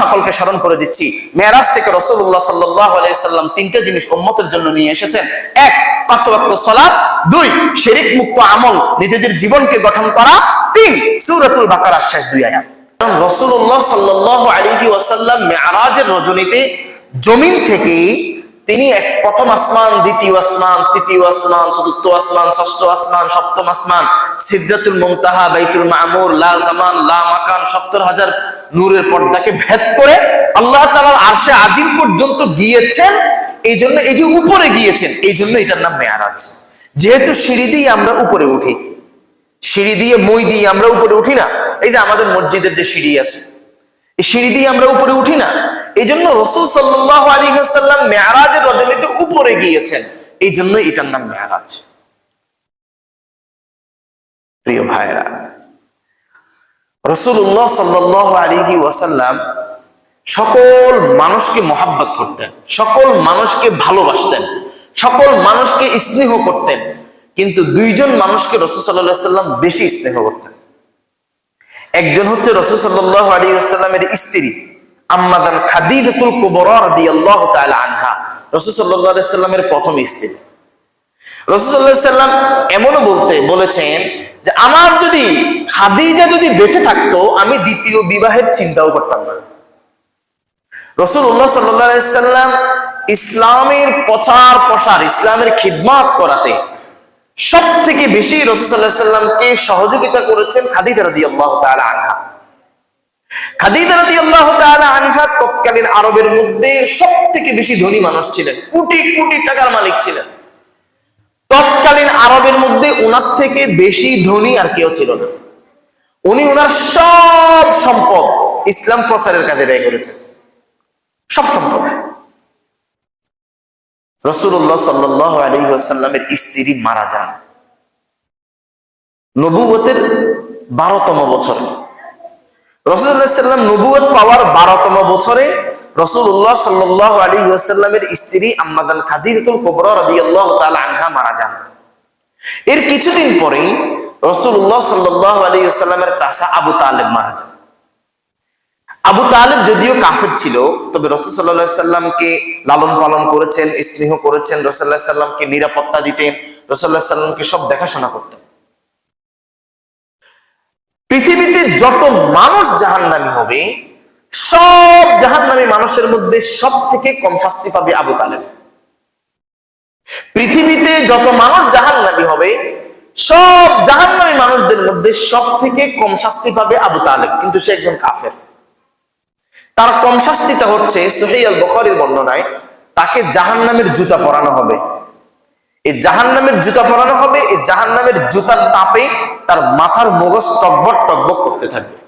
সকলকে স্মরণ করে দিচ্ছি। মেরাজ থেকে রসুল্লাহ সাল্লাহ আলাইসাল্লাম তিনটে জিনিস উম্মতের জন্য নিয়ে এসেছেন। এক, পাঁচ ওয়াক্ত সলাপ দুই শেরিক মুক্ত আমল নিজেদের জীবনকে গঠন করা। তিন, সুরাতুল বাকারার শেষ দুই আয়াত। কারণ রসুল্লাহ সাল্লাহ আলিহি মেয়ারাজের রজনীতে জমিন থেকে তিনি এক প্রথম আসমান, দ্বিতীয় আসমান, তৃতীয় আসমান, চতুর্থ আসমান, ষষ্ঠ আসমান, সপ্তম আসমান, সিদ্ধাতুল মুমতাহা, বাইতুল মামুর, লা জামান, লা মাকান, সত্তর হাজার নূরের পর্দাকে ভেদ করে আল্লাহ তাআলার আরশে আজিম পর্যন্ত গিয়েছেন, এই জন্য এই যে উপরে গিয়েছেন, এই জন্য এটার নাম মেয়ারাজ। যেহেতু সিঁড়ি দিয়ে আমরা উপরে উঠি, সিঁড়ি দিয়ে মই দিয়ে আমরা উপরে উঠি না, এই যে আমাদের মসজিদের যে সিঁড়ি আছে, এই সিঁড়ি দিয়ে আমরা উপরে উঠি না, এই জন্য রসুল সাল্লাহ আলী হাসাল্লাম মেয়ারাজের রজনীতে উপরে গিয়েছেন, এই জন্য এটার নাম মেয়ারাজ। প্রিয় ভাইরা রসুল্লাহ সাল্লাহ আলিহি ওয়াসাল্লাম সকল মানুষকে মহাব্বত করতেন, সকল মানুষকে ভালোবাসতেন, সকল মানুষকে স্নেহ করতেন, কিন্তু দুইজন মানুষকে রসুল সাল্লাহ সাল্লাম বেশি স্নেহ করতেন। একজন হচ্ছে রসুল সাল্লাহ আলী আসসালামের স্ত্রী, আম্মাদান খাদিজাতুল কুবরা রাদিয়াল্লাহু তাআলা আনহা, রাসূল আলাইহি সাল্লামের প্রথম স্ত্রী। রাসূল সাল্লাম এমনও বলতে, বলেছেন যে আমার যদি খাদিজা যদি বেঁচে থাকতো, আমি দ্বিতীয় বিবাহের চিন্তাও করতাম না। সাল্লাম ইসলামের প্রচার প্রসার, ইসলামের খিদমত করাতে সব থেকে বেশি রসুল সাল্লাহ সাল্লামকে সহযোগিতা করেছেন খাদিজা রাদিয়াল্লাহু তাআলা আনহা। খাদিজা রাদিয়াল্লাহু তাআলা আনহা তৎকালীন আরবের মধ্যে সব থেকে বেশি ধনী মানুষ ছিলেন, কোটি কোটি টাকার মালিক ছিলেন। তৎকালীন আরবের মধ্যে ওনার থেকে বেশি ধনী আর কেউ ছিল না। উনি ওনার সব সম্পদ ইসলাম প্রচারের কাজে ব্যয় করেছেন। সব সম্পদ। রসুল্লাহ সাল্লাহ স্ত্রী মারা যান। নবুবতের বারোতম বছরে। রসুল্লাহাম নবুয়ত পাওয়ার বারোতম বছরে রসুল্লাহ সাল্লাহ আলী ওয়াসাল্লামের স্ত্রী আম্মাদান খাদিরতুল কবর রবি আনহা মারা যান। এর কিছুদিন পরেই রসুল্লাহ সাল্লাহ আলী আসাল্লামের চাষা আবু তালেব মারা যান। আবু তালেব যদিও কাফের ছিল, তবে রসুল সাল্লামকে লালন পালন করেছেন, স্নেহ করেছেন রসুল্লাহ সাল্লামকে নিরাপত্তা দিতেন রসুল্লাহ সাল্লামকে সব দেখাশোনা করতেন। পৃথিবীতে যত মানুষ জাহান্নামি হবে সব জাহান্নামী মানুষের মধ্যে সব থেকে কম শাস্তি পাবে আবু তালেব। পৃথিবীতে যত মানুষ জাহান্নামি হবে, সব জাহান্নামী মানুষদের মধ্যে সব থেকে কম শাস্তি পাবে আবু তালেব, কিন্তু সে একজন কাফের। তার কম শাস্তিটা হচ্ছে সোহেয়াল বখরের বর্ণনায়, তাকে জাহান্নামের জুতা পরানো হবে। এই জাহান নামের জুতা পরানো হবে, এই জাহান নামের জুতার তাপে তার মাথার মগজ টকবক টকবক করতে থাকবে।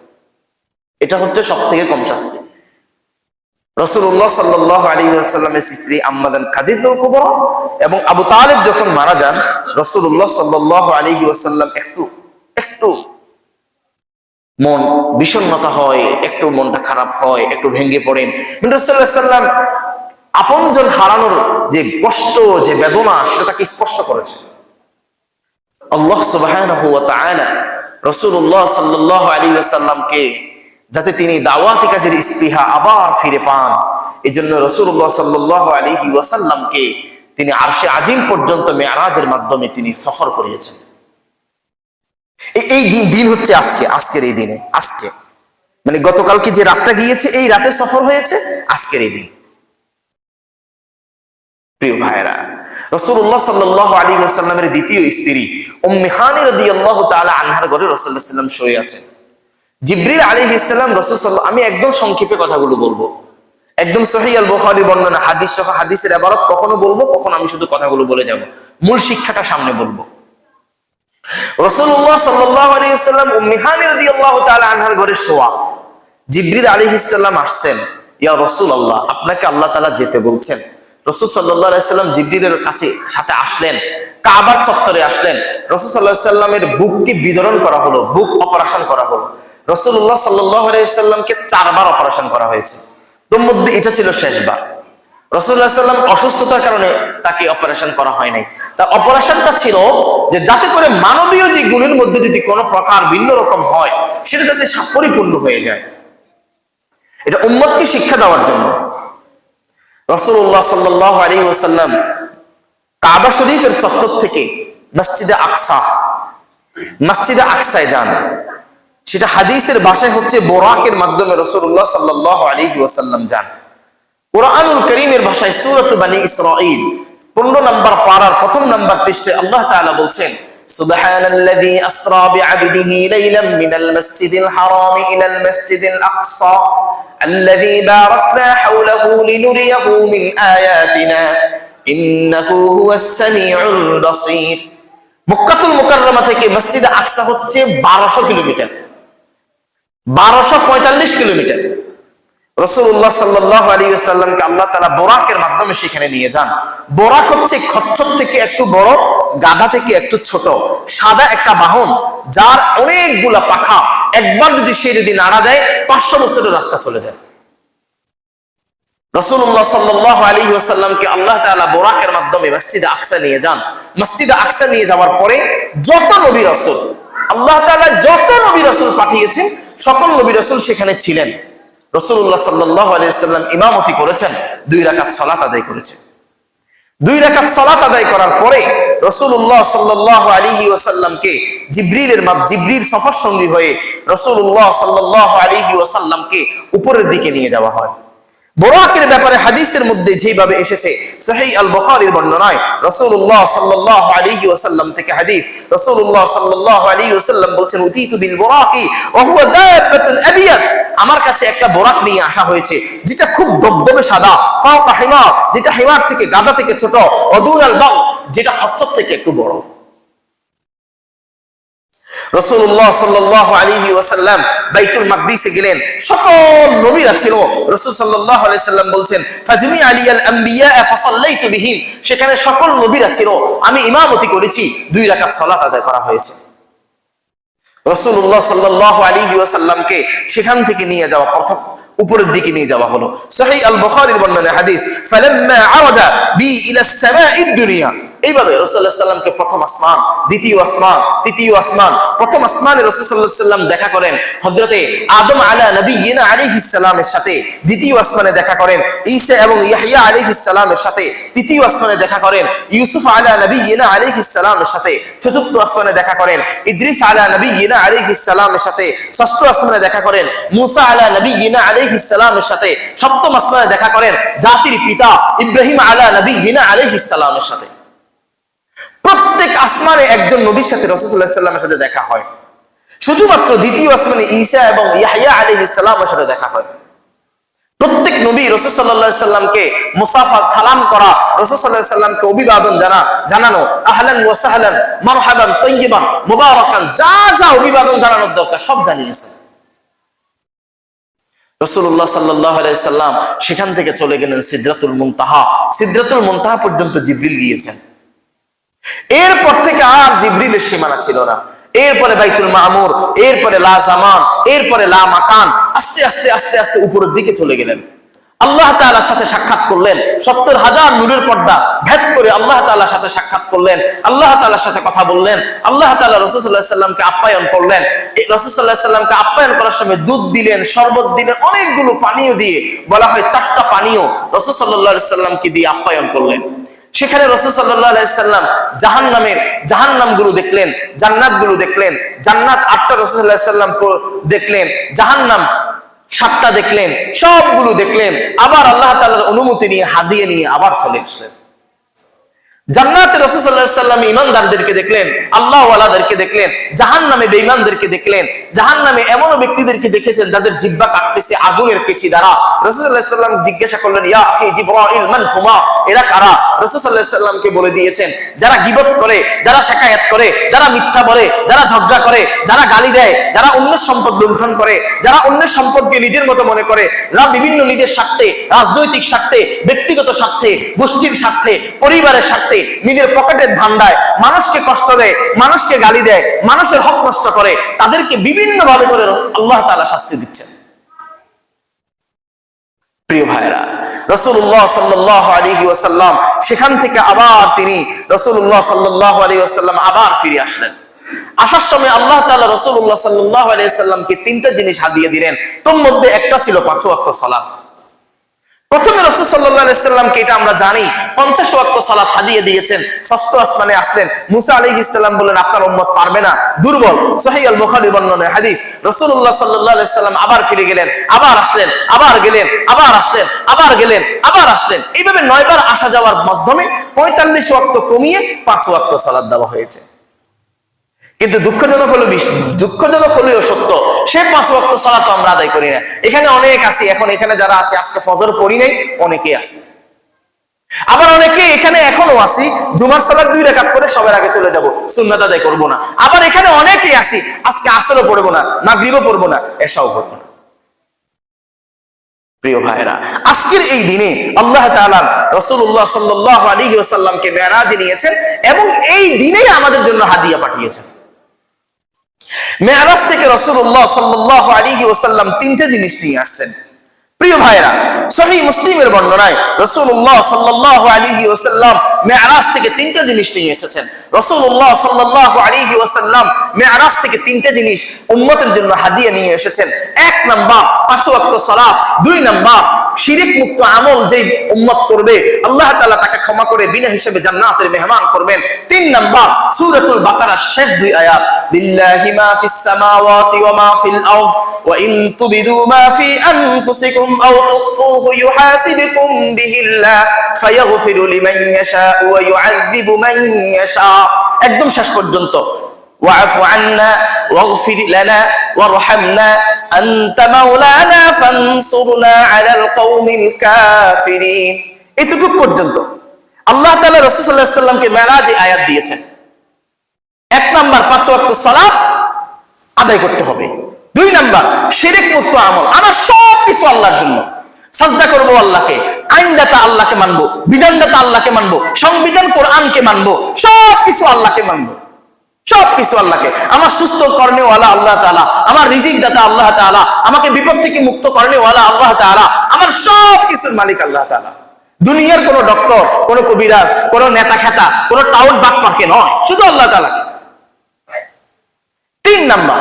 এটা হচ্ছে সব থেকে কম শাস্তি। রসুল্লাহ সাল্লাহ আলী আসাল্লামের স্ত্রী আম্মাদান খাদিজুল কুবর এবং আবু তালেব যখন মারা যান রসুল্লাহ সাল্লাহ আলী আসাল্লাম একটু একটু মন বিষণ্ণতা হয়, একটু মনটা খারাপ হয়, একটু ভেঙে পড়েন। রসুল্লাহ সাল্লাম আপনজন হারানোর যে কষ্ট, যে বেদনা, সেটা তাকে স্পর্শ করেছে। আল্লাহ তাআলা রাসূলুল্লাহ সাল্লাল্লাহু আলাইহি ওয়াসাল্লামকে যাতে তিনি দাওয়াতি কাজের স্পৃহা আবার ফিরে পান। এজন্য রাসূলুল্লাহ সাল্লাল্লাহু আলাইহি ওয়াসাল্লামকে তিনি আরশে আজিম পর্যন্ত মেয়ারাজের মাধ্যমে তিনি সফর করিয়েছেন। এই দিন দিন হচ্ছে আজকে, আজকের এই দিনে, আজকে। মানে গতকালকে যে রাতটা গিয়েছে, এই রাতে সফর হয়েছে, আজকের এই দিন। প্রিয় ভাইরা রসুল্লাহ সাল্লাহ আলী আসাল্লামের দ্বিতীয় স্ত্রী উম্মিহানি রদি আল্লাহ তালা আনহার ঘরে রসুল্লাহ সাল্লাম শুয়ে আছেন। জিব্রিল আলী ইসলাম রসুল আমি একদম সংক্ষেপে কথাগুলো বলব। একদম সহিয়াল বখারি বর্ণনা, হাদিস সহ হাদিসের আবারত কখনো বলব, কখনো আমি শুধু কথাগুলো বলে যাব। মূল শিক্ষাটা সামনে বলব। রসুল্লাহ রদি আল্লাহ আনহার ঘরে শোয়া। জিব্রিল আলী ইসলাম আসছেন, ইয়া রসুল আল্লাহ আপনাকে আল্লাহ তালা যেতে বলছেন। রসুল সাল্লাম জিব্রিলের কাছে সাথে আসলেন, কাবার চত্বরে আসলেন। রসুল সাল্লাহ সাল্লামের বুককে বিতরণ করা হলো, বুক অপারেশন করা হলো। রসুল্লাহ সাল্লামকে চারবার অপারেশন করা হয়েছে। তোর এটা ছিল শেষবার। রসুল্লাহ সাল্লাম অসুস্থতার কারণে তাকে অপারেশন করা হয় নাই। তার অপারেশনটা ছিল যে যাতে করে মানবীয় যে গুণের মধ্যে যদি কোনো প্রকার ভিন্ন রকম হয়, সেটা যাতে পরিপূর্ণ হয়ে যায়। এটা উম্মতকে শিক্ষা দেওয়ার জন্য। রসুল্লাহ সাল্লাহ আলী ওসাল্লাম কাবা শরীফের চত্বর থেকে মসজিদে আকসা, মসজিদে আকসায় যান। সেটা হাদিসের ভাষায় হচ্ছে বোরাকের মাধ্যমে রসুল্লাহ সাল্লাহ আলী ওসাল্লাম যান কোরআনুল করিমের ভাষায় সুরত বানী ইসরাইল পনেরো নম্বর পাড়ার প্রথম নম্বর পৃষ্ঠে আল্লাহ তাআলা বলছেন سبحان الذي أسرى بعبده ليلا من المسجد الحرام إلى المسجد الأقصى الذي باركنا حوله لنريه من آياتنا إنه هو السميع البصير মক্কাতুল মুকাররমা থেকে মসজিদে আকসা হচ্ছে বারোশো কিলোমিটার বারোশো পঁয়তাল্লিশ কিলোমিটার। রসুল্লাহ সাল্লাহ আলী সাল্লামকে আল্লাহ তালা বোরাকের মাধ্যমে সেখানে নিয়ে যান। বোরাক হচ্ছে খচ্ছর থেকে একটু বড়, গাধা থেকে একটু ছোট। সাদা একটা বাহন, যার অনেকগুলা পাখা। একবার যদি সে যদি নাড়া দেয়, পাঁচশো বছরের রাস্তা চলে যায়। রসুল্লাহ সাল্লাহ আলী ওসাল্লামকে আল্লাহ তালা বোরাকের মাধ্যমে মসজিদে আকসা নিয়ে যান। মসজিদে আকসা নিয়ে যাওয়ার পরে যত নবী রসুল, আল্লাহ তালা যত নবী রসুল পাঠিয়েছেন সকল নবী রসুল সেখানে ছিলেন। রসুল্লাহ সাল্লাহ আলিয়াল্লাম ইমামতি করেছেন, দুই রাকাত সলাত আদায় করেছেন। দুই রাকাত সলাত আদায় করার পরে রসুল্লাহ সাল্লাহ আলিহি ওসাল্লামকে জিব্রিলের জিব্রির সফর সঙ্গী হয়ে রসুল্লাহ সাল্লাহ আলিহি ওসাল্লামকে উপরের দিকে নিয়ে যাওয়া হয়। বোরাকের ব্যাপারে হাদিসের মধ্যে যেভাবে এসেছে, সহি আল বখারির বর্ণনায় রসুল্লাহ সাল্লাহ আলিহি ওসাল্লাম থেকে হাদিস রসুল্লাহ সাল্লাহ আলী ওসাল্লাম বলছেন, উতিতু বিল বোরাকি ওহুয়া আমার কাছে একটা বোরাক নিয়ে আসা হয়েছে, যেটা খুব দবদবে সাদা, ফাওকা হিমার, যেটা হিমার থেকে গাদা থেকে ছোট, অদুর আল বাগ যেটা খচ্চর থেকে একটু বড়। রসুল্লাহ সাল্লাহ আলিহি ওয়াসাল্লাম বাইতুল মাকদিসে গেলেন। সকল নবীরা ছিল। রসুল সাল্লাহ সাল্লাম বলছেন, ফাজমি আলিয়াল আম্বিয়া ফাসাল্লাইতু বিহিম। সেখানে সকল নবীরা ছিল। আমি ইমামতি করেছি। দুই রাকাত সালাত আদায় করা হয়েছে। রসুল্লাহ সাল্লাহ আলিহি ওয়াসাল্লামকে সেখান থেকে নিয়ে যাওয়া প্রথম, উপরের দিকে নিয়ে যাওয়া হলো। সহি আল বখারির বর্ণনা হাদিস, ফালাম্মা আরাজা বি ইলা সামাঈদ দুনিয়া। এইভাবে রসুল্লাহ সাল্লামকে প্রথম আসমান, দ্বিতীয় আসমান, তৃতীয় আসমান, প্রথম আসমানে রসুল্লাহ সাল্লাম দেখা করেন। হজরতে আদম আলা নবী ইনা আলী ইসালামের সাথে দ্বিতীয় আসমানে দেখা করেন। ঈসা এবং ইয়াহিয়া আলী ইসালামের সাথে তৃতীয় আসমানে দেখা করেন। ইউসুফ আলা নবী ইনা আলী ইসালামের সাথে চতুর্থ আসমানে দেখা করেন। ইদ্রিস আলা নবী ইনা আলী ইসালামের সাথে ষষ্ঠ আসমানে দেখা করেন। মুসা আলা নবী ইনা আলী ইসালামের সাথে সপ্তম আসমানে দেখা করেন। জাতির পিতা ইব্রাহিম আলা নবী ইনা আলী ইসালামের সাথে। প্রত্যেক আসমানে একজন নবীর সাথে রসুল্লাহামের সাথে দেখা হয়। শুধুমাত্র দ্বিতীয় আসমানে ঈসা এবং ইয়াহিয়া আলী ইসলামের সাথে দেখা হয়। প্রত্যেক নবী রসুল্লাহ সাল্লামকে মুসাফা সালাম করা রসুল্লাহ সাল্লামকে অভিবাদন জানা, জানানো, আহলান ওয়াসাহলান মারহাবান তৈবান মুবারকান, যা যা অভিবাদন জানানোর দরকার, সব জানিয়েছে রসুল্লাহ সাল্লাহ সেখান থেকে চলে গেলেন সিদ্রাতুল মুনতাহা। সিদ্রাতুল মুনতাহা পর্যন্ত জিব্রিল গিয়েছেন। এরপর থেকে আর জিব্রিলের সীমানা ছিল না। এরপরে বাইতুল মামুর, এরপরে লা জামান, এরপরে লা মাকান, আস্তে আস্তে আস্তে আস্তে উপরের দিকে চলে গেলেন। আল্লাহ তাআলার সাথে সাক্ষাৎ করলেন। সত্তর হাজার নূরের পর্দা ভেদ করে আল্লাহ তাআলার সাথে সাক্ষাৎ করলেন। আল্লাহ তাআলার সাথে কথা বললেন। আল্লাহ তাআলা রাসূলুল্লাহ সাল্লামকে আপ্যায়ন করলেন। রাসূলুল্লাহ সাল্লামকে আপ্যায়ন করার সময় দুধ দিলেন, শরবত দিলেন, অনেকগুলো পানীয় দিয়ে বলা হয় চারটা পানীয়। রাসূল আলাইহি সাল্লামকে দিয়ে আপ্যায়ন করলেন। সেখানে রসুল সাল্লাম জাহান নামের জাহান নামগুলো দেখলেন, জান্নাতগুলো দেখলেন জান্নাত আটটা রসুল্লাহ দেখলেন জাহান নাম সাতটা দেখলেন, সবগুলো দেখলেন, আবার আল্লাহ তালার অনুমতি নিয়ে হাদিয়ে নিয়ে আবার চলে আসলেন। জান্নাতে রসুল্লাহ সাল্লাম ইমানদারদেরকে দেখলেন, আল্লাহ ওয়ালাদেরকে দেখলেন জাহান নামে বেঈমানদেরকে দেখলেন জাহান নামে এমন ব্যক্তিদেরকে দেখেছেন যাদের জিব্বা কাটতেছে আগুনের কেচি দ্বারা। রসুল্লাহ সাল্লাম জিজ্ঞাসা করলেন, ইয়া জিব্রাইল, মান হুমা? এরা কারা? রসুল্লাহ সাল্লামকে বলে দিয়েছেন, যারা গিবত করে, যারা শেখায়াত করে, যারা মিথ্যা বলে, যারা ঝগড়া করে, যারা গালি দেয়, যারা অন্যের সম্পদ লুণ্ঠন করে, যারা অন্যের সম্পদকে নিজের মতো মনে করে যারা বিভিন্ন নিজের স্বার্থে, রাজনৈতিক স্বার্থে, ব্যক্তিগত স্বার্থে, গোষ্ঠীর স্বার্থে, পরিবারের স্বার্থে নিজের পকেটের ধান্দায় মানুষকে কষ্ট দেয়, মানুষকে গালি দেয়, মানুষের হক নষ্ট করে, তাদেরকে বিভিন্ন ভাবে করে আল্লাহ তালা শাস্তি দিচ্ছেন। প্রিয় ভাইরা রসুল্লাহ সাল্লাহ সেখান থেকে আবার তিনি রসুল্লাহ সাল্লাহ আলী আবার ফিরে আসলেন। আসার সময় আল্লাহ তাআলা রাসূলুল্লাহ সাল্লাল্লাহু আলাইহি সাল্লামকে তিনটা জিনিস হাদিয়ে দিলেন। তোর মধ্যে একটা ছিল পাঁচ ওয়াক্ত সালাত। প্রথমে রসুল সাল্লাহ সাল্লামকে এটা আমরা জানি, পঞ্চাশ ওয়াক্ত সালাত হাদিয়ে দিয়েছেন, ষষ্ঠ আসমানে আসলেন, মুসা আলী ইসলাম বললেন, আপনার উম্মত পারবে না, দুর্বল সহি আল বুখারী হাদিস রসুল্লাহ সাল্লাহ সাল্লাম আবার ফিরে গেলেন, আবার আসলেন, আবার গেলেন, আবার আসলেন, আবার গেলেন, আবার আসলেন, এইভাবে নয়বার আসা যাওয়ার মাধ্যমে পঁয়তাল্লিশ ওয়াক্ত কমিয়ে পাঁচ ওয়াক্ত সালাদ দেওয়া হয়েছে। কিন্তু দুঃখজনক হলো দুঃখজনক হলেও সত্য, সে পাঁচ ওয়াক্ত তো আমরা আদায় করি না। এখানে অনেক আছি, এখন এখানে যারা আছে, আজকে ফজর পড়ি নাই অনেকে আছে। আবার অনেকে এখানে এখনও আছি, জুমার সালাত দুই রেখাত করে সবার আগে চলে যাব, সুন্নাত আদায় করব না। আবার এখানে অনেকে আসি আজকে আসরও পড়ব না না গ্রীব পড়ব না এসাও পড়ব না। প্রিয় ভাইরা আজকের এই দিনে আল্লাহ তাআলা রাসূলুল্লাহ সাল্লাল্লাহু আলাইহি ওয়াসাল্লামকে নিয়েছেন এবং এই দিনেই আমাদের জন্য হাদিয়া পাঠিয়েছেন। মেয়ারাজ থেকে রসুল্লাহ সাল্লাহ আলিহি ওসাল্লাম তিনটে জিনিস নিয়ে আসছেন। প্রিয় ভাইরা সহি মুসলিমের বর্ণনায় রসুল্লাহ সাল্লাহ আলিহি ওসাল্লাম মেয়ারাজ থেকে তিনটে জিনিস নিয়ে এসেছেন। রসুল্লাহ সাল্লাহ আলিহি ওসাল্লাম মেয়ারাজ থেকে তিনটে জিনিস উম্মতের জন্য হাদিয়া নিয়ে এসেছেন। এক নাম্বার, পাঁচ ওয়াক্ত সালাত। দুই নাম্বার, শিরিক মুক্ত আমল যে উম্মত করবে, আল্লাহ তাআলা তাকে ক্ষমা করে বিনা হিসেবে জান্নাতের মেহমান করবেন। তিন নাম্বার, সূরাতুল বাকারার শেষ দুই আয়াত, লিল্লাহি মা ফিস সামাওয়াতি ওয়া মা ফিল আরদ, ওয়া ইন তুবিদু মা ফি আনফুসিকুম আও তুখফুহু ইউহাসিবকুম বিহিল্লাহ, ফায়াগফিরু লিমান ইয়াশা ওয়া ইউআযযিবু মান ইয়াশা একদম শেষ পর্যন্ত واعف عنا واغفر لنا وارحمنا أنت مولانا فانصرنا على القوم الكافرين এতটুক পর্যন্ত আল্লাহ তাআলা রাসূল সাল্লাল্লাহু আলাইহি সাল্লামকে মেরাজে আয়াত দিয়েছেন এক নাম্বার পাঁচ ওয়াক্ত সালাত আদায় করতে হবে দুই নাম্বার শিরিক মুক্ত আমল আমার সব কিছু আল্লাহর জন্য সাজদা করবো আল্লাহকে আইনদাতা আল্লাহকে মানবো বিধানদাতা আল্লাহকে মানবো, সংবিধান কোরআনকে মানবো সব কিছু আল্লাহকে মানবো। সব কিছু আল্লাহকে। আমার সুস্থ কর্ণেওয়ালা আল্লাহ তালা আমার রিজিক দাতা আল্লাহ তাআলা, আমাকে বিপদ থেকে মুক্ত কর্ণেওয়ালা আল্লাহ তাআলা, আমার সব কিছুর মালিক আল্লাহ তাআলা। দুনিয়ার কোন ডক্টর, কোন কবিরাজ, কোন নেতা খেতা কোন টাউন বাক পার্কে নয়, শুধু আল্লাহ তাআলাকে। তিন নাম্বার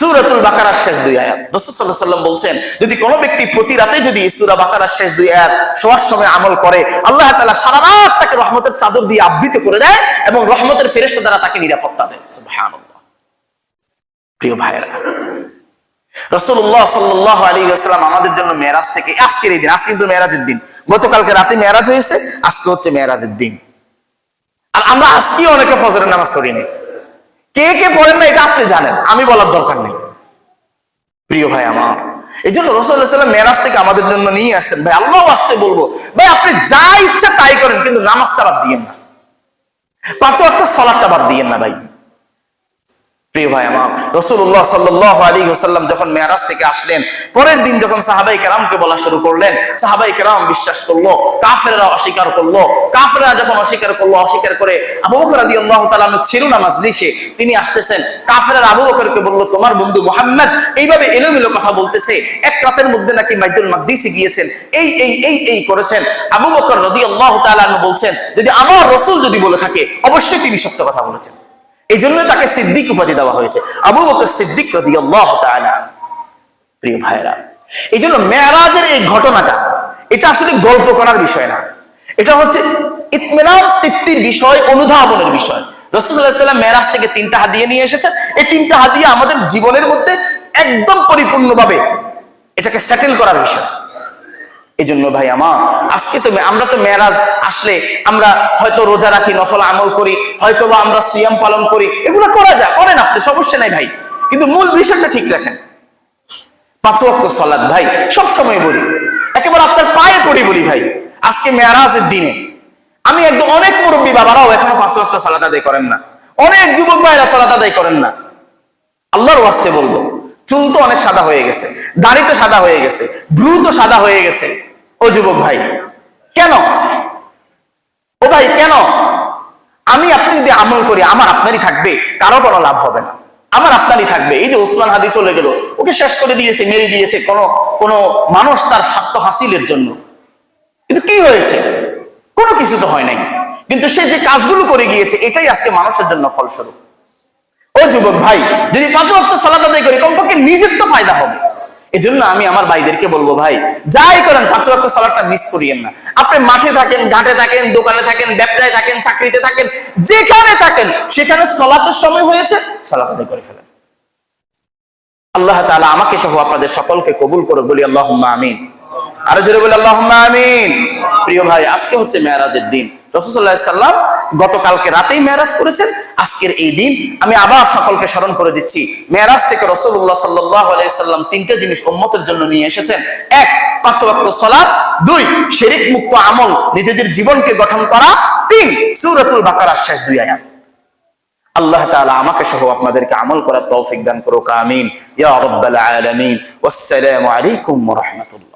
সূরাতুল বাকারার শেষ দুই আয়াত। রাসূল সাল্লাল্লাহু আলাইহি সাল্লাম বলছেন, যদি কোনো ব্যক্তি প্রতি রাতে যদি সূরা বাকারার শেষ দুই আয়াত শোয়ার সময় আমল করে, আল্লাহ তাআলা সারা রাত তাকে রহমতের চাদর দিয়ে আবৃত করে দেয় এবং রহমতের ফেরেশতা দ্বারা তাকে নিরাপত্তা দেয়। প্রিয় ভাইরা রাসূলুল্লাহ সাল্লাল্লাহু আলাইহি ওয়াসাল্লাম আমাদের জন্য মেরাজ থেকে, আজকের এই দিন আজকে কিন্তু মেরাজের দিন। গতকালকে রাতে মেরাজ হয়েছে, আজকে হচ্ছে মেরাজের দিন। আর আমরা আজকে অনেকে ফজরের নামাজ পড়িনি। কে কে পড়েন না, এটা আপনি জানেন। আমি বলার দরকার নেই। প্রিয় ভাই আমার, এই জন্য রসুল্লাহাম মেরাজ থেকে আমাদের জন্য নিয়ে আসতেন ভাই আল্লাহ আসতে বলব, ভাই, আপনি যা ইচ্ছা তাই করেন, কিন্তু নামাজটা বাদ দিয়েন না। পাঁচ ওয়াক্ত সলাটটা বাদ দিয়েন না, ভাই। প্রিয় ভাই আমার রসুল্লাহ যখন মেয়ারাজ থেকে আসলেন, পরের দিন যখন সাহাবাই বলা শুরু করলেন, সাহাবাই বিশ্বাস করল কাফেরা অস্বীকার করল কাফেরা যখন অস্বীকার করল, অস্বীকার করে আবু বকর রাদি আল্লাহ তালাম ছিল না মাজলিসে, তিনি আসতেছেন আবু বকরকে বলল, তোমার বন্ধু মোহাম্মদ? এইভাবে এলোমেলো কথা বলতেছে, এক রাতের মধ্যে নাকি মাইদুল মাকদিসে গিয়েছেন, এই এই এই এই করেছেন। আবু বকর রদি আল্লাহ তালান বলছেন, যদি আমার রসুল যদি বলে থাকে, অবশ্যই তিনি সত্য কথা বলেছেন। এই জন্য তাকে সিদ্দিক উপাধি দেওয়া হয়েছে। আবু বকর সিদ্দিক প্রিয় ভাইরা এই জন্য মেয়ারাজের এই ঘটনাটা, এটা আসলে গল্প করার বিষয় না। এটা হচ্ছে ইতমিনান তৃপ্তির বিষয়, অনুধাবনের বিষয়। রসুল্লাহ সাল্লাম মেয়ারাজ থেকে তিনটা হাদিয়া নিয়ে এসেছেন এই তিনটা হাদিয়া আমাদের জীবনের মধ্যে একদম পরিপূর্ণভাবে এটাকে সেটেল করার বিষয়। এই জন্য ভাই আমার, আজকে তো আমরা তো মেরাজ আসলে আমরা হয়তো রোজা রাখি, নফল আমল করি হয়তো বা আমরা সিয়াম পালন করি, এগুলো করা যায়, করেন আপনি, সমস্যা নাই ভাই। কিন্তু মূল বিষয়টা ঠিক রাখেন। পাঁচ ওয়াক্ত সলাদ ভাই, সব সময় বলি, একেবারে আপনার পায়ে পড়ি বলি ভাই, আজকে মেয়ারাজের দিনে। আমি একদম অনেক মুরব্বী বাবারাও এখনও পাঁচ ওয়াক্ত সালাদ আদায় করেন না। অনেক যুবক ভাইরা সালাদ আদায় করেন না। আল্লাহর ওয়াস্তে বলব, চুল তো অনেক সাদা হয়ে গেছে, দাড়ি তো সাদা হয়ে গেছে ব্রু তো সাদা হয়ে গেছে। ও যুবক ভাই, কেন? ও ভাই, কেন? আমি আপনি যদি আমল করি, আমার আপনারই থাকবে, কারও কোনো লাভ হবে না। আমার আপনারই থাকবে। এই যে ওসমান হাদি চলে গেল, ওকে শেষ করে দিয়েছে, মেরে দিয়েছে কোনো কোনো মানুষ তার স্বার্থ হাসিলের জন্য। কিন্তু কি হয়েছে? কোনো কিছু তো হয় নাই। কিন্তু সে যে কাজগুলো করে গিয়েছে, এটাই আজকে মানুষের জন্য ফলস্বরূপ। ও যুবক ভাই, যদি পাঁচ ওয়াক্ত সালাত আদায় করি, কমপক্ষে নিজের তো ফায়দা হবে। এজন্য আমি আমার ভাইদেরকে বলব, ভাই, যাই করেন পাঁচ ওয়াক্ত সালাদটা মিস করিয়েন না। আপনি মাঠে থাকেন, ঘাটে থাকেন, দোকানে থাকেন, ব্যবসায় থাকেন, চাকরিতে থাকেন, যেখানে থাকেন, সেখানে সলাতের সময় হয়েছে, সালাত আদায় করে ফেলেন। আল্লাহ তাআলা আমাকে সহ আপনাদের সকলকে কবুল করে বলি আল্লাহ আমিন। আরও জোরে বলি আল্লাহ আমিন। প্রিয় ভাই, আজকে হচ্ছে মেয়ারাজের দিন। রসুল্লাহ সাল্লাম গতকালকে রাতেই মেয়ারাজ করেছেন, আজকের এই দিন আমি আবার সকলকে স্মরণ করে দিচ্ছি, মেয়ারাজ থেকে রসুল্লাহ সাল্লাহ আলাইসাল্লাম তিনটে জিনিস উম্মতের জন্য নিয়ে এসেছেন। এক, পাঁচ ওয়াক্ত সলাদ দুই শেরিক মুক্ত আমল নিজেদের জীবনকে গঠন করা। তিন, সুরতুল বাকার শেষ দুই আয়াত। আল্লাহ তাআলা আমাকে সহ আপনাদেরকে আমল করার তৌফিক দান করুক, আমিন। ইয়া রাব্বাল আলামিন। ওয়াসসালামু আলাইকুম ওয়া রাহমাতুল্লাহ।